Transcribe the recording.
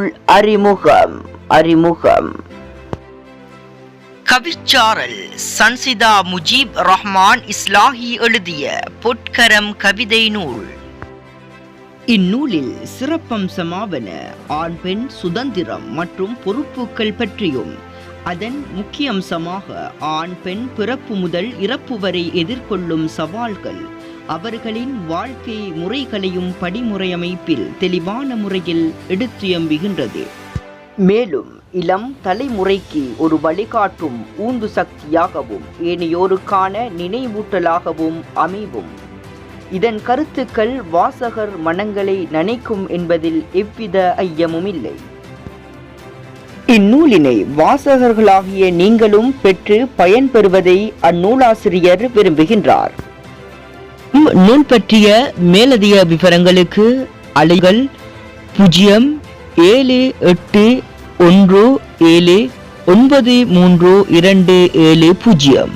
நூல் அறிமுகம் அறிமுகம். கவிச்சாரல் சன்சிதா முஜீப் ரஹ்மான் இஸ்லாஹி எழுதிய பொற்கரம் கவிதை நூல். இந்நூலில் சிறப்பம்சமாவன ஆண் பெண் சுதந்திரம் மற்றும் பொறுப்புகள் பற்றியும் அதன் முக்கிய அம்சமாக ஆண் பெண் பிறப்பு முதல் இறப்பு வரை எதிர்கொள்ளும் சவால்கள் அவர்களின் வாழ்க்கை முறைகளையும் படிமுறை அமைப்பில் தெளிவான முறையில் எடுத்தியம்புகின்றது. மேலும் இளம் தலைமுறைக்கு ஒரு வழிகாட்டும் ஊந்து சக்தியாகவும் ஏனையோருக்கான நினைவூட்டலாகவும் அமைவும். இதன் கருத்துக்கள் வாசகர் மனங்களை நனைக்கும் என்பதில் எவ்வித ஐயமும் இல்லை. இந்நூலினை வாசகர்களாகிய நீங்களும் பெற்று பயன்பெறுவதை அந்நூலாசிரியர் விரும்புகின்றார். நூல் பற்றிய மேலதிக விவரங்களுக்கு அலைகள் பூஜ்ஜியம் ஏழு எட்டு ஒன்று ஏழு ஒன்பது மூன்று இரண்டு ஏழு பூஜ்ஜியம்.